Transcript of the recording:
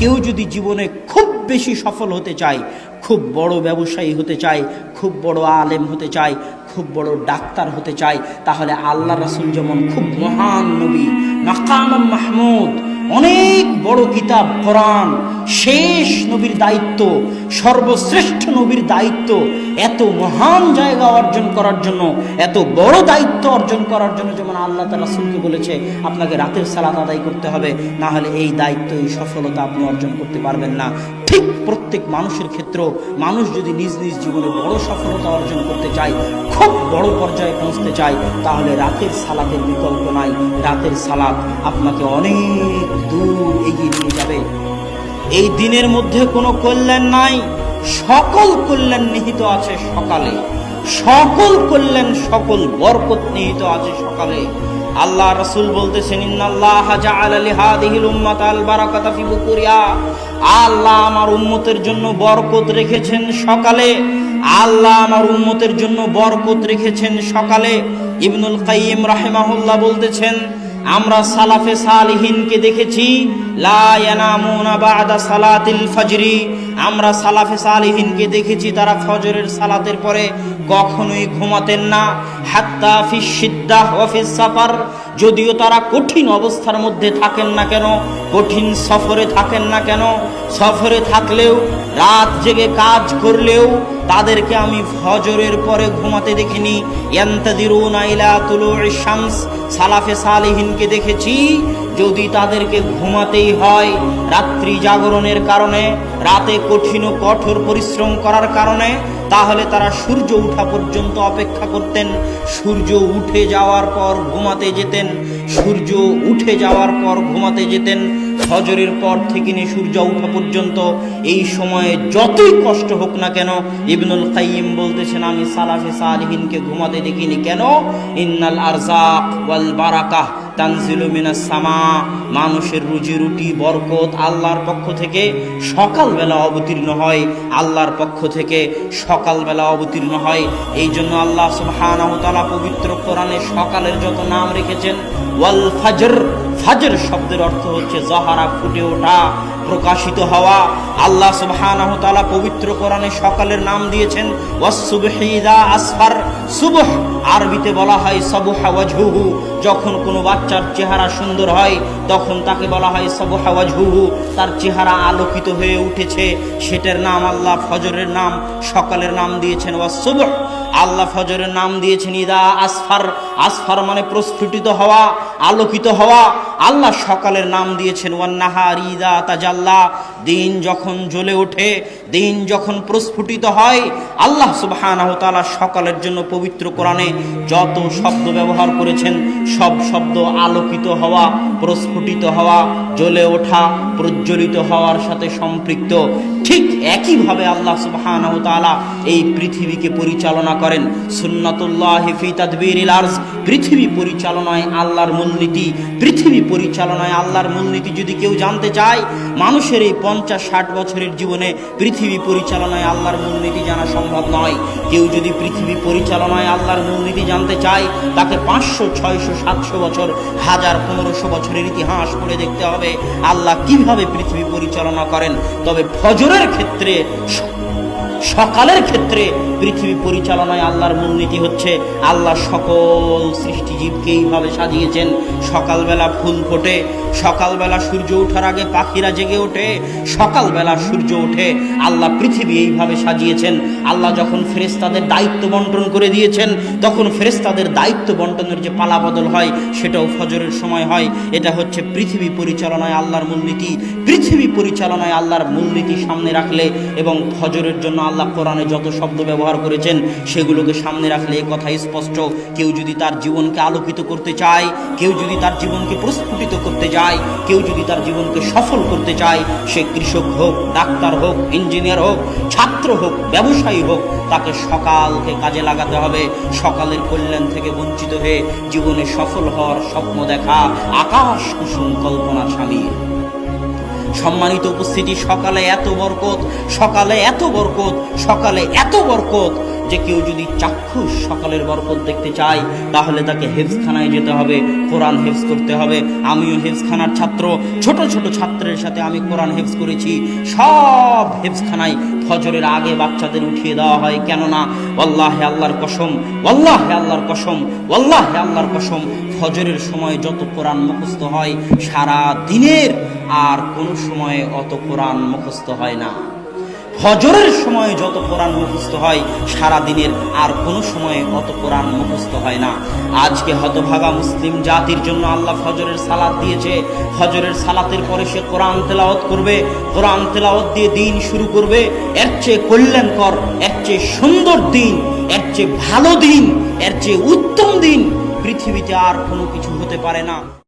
কেউ যদি জীবনে খুব বেশি সফল হতে চায়, খুব বড় ব্যবসায়ী হতে চায়, খুব বড় আলেম হতে চায়, খুব বড় ডাক্তার হতে চায়, তাহলে আল্লাহ রাসুল যেমন খুব মহান নবী মাকাম মাহমুদ, অনেক বড় কিতাব, কোরআন, শেষ নবীর দায়িত্ব সর্বশ্রেষ্ঠ নবীর দায়িত্ব, এত মহান জায়গা অর্জন করার জন্য, এত বড় দায়িত্ব অর্জন করার জন্য যেমন আল্লাহ তালা রাসুলকে বলেছে, আপনাকে রাতের সালাত আদায় করতে হবে না হলে এই দায়িত্ব এই সফলতা আপনি অর্জন করতে পারবেন না। ঠিক প্রত্যেক মানুষের ক্ষেত্র মানুষ যদি নিজ নিজ জীবনে বড় সফলতা অর্জন করতে চায়, খুব বড় পর্যায়ে পৌঁছতে চায়, তাহলে রাতের সালাতের বিকল্প নাই। রাতের সালাত আপনাকে অনেক দূর এগিয়ে নিয়ে যাবে। এই দিনের মধ্যে কোনো কল্যাণ নাই। সকল কল্যাণ নিহিত আছে সকালে। সকল কল্যাণ, সকল বরকত নিহিত আছে সকালে। আল্লাহ রসুল বলতেছেন আল্লাহ আমার উম্মতের জন্য বরকত রেখেছেন সকালে। আল্লাহ আমার উম্মতের জন্য বরকত রেখেছেন সকালে। ইবনুল কাইয়িম রাহিমাহুল্লাহ বলতেছেন আমরা সালাফে সালিহিনকে দেখেছি সালাতিল ফজরি। আমরা সালাফে সালিহিনকে দেখেছি, তারা ফজরের সালাতের পরে কখনোই ঘুমাতেন না। হাত্তা ফিস সিদ্দাহ ওয়া ফিস সাফার যদিও তারা কঠিন অবস্থার মধ্যে থাকেন না কেন, কঠিন সফরে থাকেন না কেন, সফরে থাকলেও, রাত জেগে কাজ করলেও তাদেরকে আমি ফজরের পরে ঘুমাতে দেখিনি। ইয়ান্তাদিরুনা সালাফে সালিহিনকে দেখেছি যদি তাদেরকে ঘুমাতেই হয় রাত্রি জাগরণের কারণে, রাতে কঠিন ও কঠোর পরিশ্রম করার কারণে, তাহলে তারা সূর্য উঠা পর্যন্ত অপেক্ষা করতেন। সূর্য উঠে যাওয়ার পর ঘুমাতে যেতেন। সূর্য উঠে যাওয়ার পর ঘুমাতে যেতেন। হজরের পর থেকে নিয়ে সূর্য উঠা পর্যন্ত। এই সময়ে যতই কষ্ট হোক না কেন, ইবনুল কাইয়িম বলতেছেন, আমি সালাফে সালিহিনকে ঘুমাতে দেখিনি। কেন? ইন্নাল আরজাক ওয়াল বারাকাহ। সামা, মানুষের রুজি রুটি, বরকত আল্লাহর পক্ষ থেকে সকালবেলা অবতীর্ণ হয়, আল্লাহর পক্ষ থেকে সকালবেলা অবতীর্ণ হয়। এই জন্য আল্লাহ সুবহানাহু পবিত্র কোরআনে সকালের যত নাম রেখেছেন, ওয়াল ফাজর ফাজর শব্দের অর্থ হচ্ছে জহারা ফুটে ওঠা, প্রকাশিত হওয়া। আল্লাহ সুবহানাহু তাআলা পবিত্র কোরআনে সকালের নাম দিয়েছেন, ওয়াসসুবহি ইযা আসফার, সুবহ। আরবিতে বলা হয় সাবুহা ওয়াজহুহু। যখন কোনো বাচ্চার চেহারা সুন্দর হয়, তখন তাকে বলা হয় সাবুহা ওয়াজহুহু। তার চেহারা আলোকিত হয়ে উঠেছে, সেটার নাম আল্লাহ ফজরের নাম, সকালের নাম দিয়েছেন, ওয়াসসুবহ। আল্লাহ ফজরের নাম দিয়েছেন ইদা আসফার। আসফার মানে প্রস্ফুটিত হওয়া, আলোকিত হওয়া। আল্লাহ সকালের নাম দিয়েছেন, ওয়ান্নাহার তাজাল্লা দিন যখন জ্বলে ওঠে, দিন যখন প্রস্ফুটিত হয়, আল্লাহ সুবহানাহু তাআলা সকালের জন্য পবিত্র কোরআনে যত শব্দ ব্যবহার করেছেন, সব শব্দ আলোকিত হওয়া, প্রস্ফুটিত হওয়া, জ্বলে ওঠা, প্রজ্বলিত হওয়ার সাথে সম্পৃক্ত। ঠিক একইভাবে আল্লাহ সুবহানাহু তাআলা এই পৃথিবীকে পরিচালনা করেন। সুন্নাতুল্লাহ ফি তাদবিরিল আরজ। পৃথিবী পরিচালনায় আল্লাহর মূলনীতি, পৃথিবী পরিচালনায় আল্লাহর মূলনীতি যদি কেউ জানতে চায়, মানুষের এই পঞ্চাশ ষাট বছরের জীবনে পৃথিবী পরিচালনায় আল্লাহর মূলনীতি জানা সম্ভব নয়। কেউ যদি পৃথিবী পরিচালনায় আল্লাহর মূলনীতি জানতে চায়, তাকে পাঁচশো, ছয়শো, সাতশো বছর, হাজার, পনেরোশো বছরের ইতিহাস পড়ে দেখতে হবে, আল্লাহ কীভাবে পৃথিবী পরিচালনা করেন। তবে ফজরের ক্ষেত্রে সকালের ক্ষেত্রে পৃথিবী পরিচালনায় আল্লাহর মূলনীতি হচ্ছে আল্লাহ সকল সৃষ্টিজীবকে এইভাবে সাজিয়েছেন। সকালবেলা ফুল ফোটে, সকালবেলা সূর্য ওঠার আগে পাখিরা জেগে ওঠে, সকালবেলা সূর্য ওঠে, আল্লাহ পৃথিবী এইভাবে সাজিয়েছেন। আল্লাহ যখন ফেরেস্তাদের দায়িত্ব বন্টন করে দিয়েছেন, তখন ফেরেস্তাদের দায়িত্ব বন্টনের যে পালা বদল হয়, সেটাও ফজরের সময় হয়। এটা হচ্ছে পৃথিবী পরিচালনায় আল্লাহর মূলনীতি। পৃথিবী পরিচালনায় আল্লাহর মূলনীতি সামনে রাখলে এবং ফজরের জন্য আল্লাহ কোরআনে যত শব্দ ব্যবহার করেছেন, সেগুলোকে সামনে রাখলে এ কথা স্পষ্ট। কেউ যদি তার জীবনকে আলোকিত করতে চায়, কেউ যদি তার জীবনকে প্রস্ফুটিত করতে যায় কেউ যদি তার জীবনকে সফল করতে চায়, সে কৃষক হোক, ডাক্তার হোক, ইঞ্জিনিয়ার হোক, ছাত্র হোক, ব্যবসায়ী হোক, তাকে সকালকে কাজে লাগাতে হবে। সকালের কল্যাণ থেকে বঞ্চিত হয়ে জীবনে সফল হওয়ার স্বপ্ন দেখা, আকাশ কুসুম কল্পনার স্বামীর। সম্মানিত উপস্থিতি সকালে এত বরকত সকালে এত বরকত সকালে এত বরকত। যে কেউ যদি চাক্ষুষ সকালের বরকত দেখতে চায়, তাহলে তাকে হেফজখানায় যেতে হবে, কোরআন হেফজ করতে হবে। আমিও হেফজখানার ছাত্র, ছোট ছোট ছাত্রের সাথে আমি কোরআন হেফজ করেছি। সব হেফজখানায় ফজরের আগে বাচ্চাদের উঠিয়ে দেওয়া হয়। কেননা, ওয়াল্লাহে আল্লাহর কসম, ওয়াল্লাহে আল্লাহর কসম, ওয়াল্লাহে আল্লাহর কসম, ফজরের সময় যত কোরআন মুখস্থ হয়, সারা দিনের আর কোনো সময়ে অত কোরআন মুখস্থ হয় না। ফজরের সময় যত কোরআন মুখস্থ হয় সারা দিনের আর কোনো সময়ে অত কোরআন মুখস্থ হয় না। আজকে হতভাগা মুসলিম জাতির জন্য আল্লাহ ফজরের সালাত দিয়েছে। ফজরের সালাতের পরে সে কোরআন তেলাওয়াত করবে, কোরআন তেলাওয়াত দিয়ে দিন শুরু করবে। এর চেয়ে কল্যাণকর, এর চেয়ে সুন্দর দিন, এর চেয়ে ভালো দিন, এর চেয়ে উত্তম দিন পৃথিবীতে আর কোনো কিছু হতে পারে না।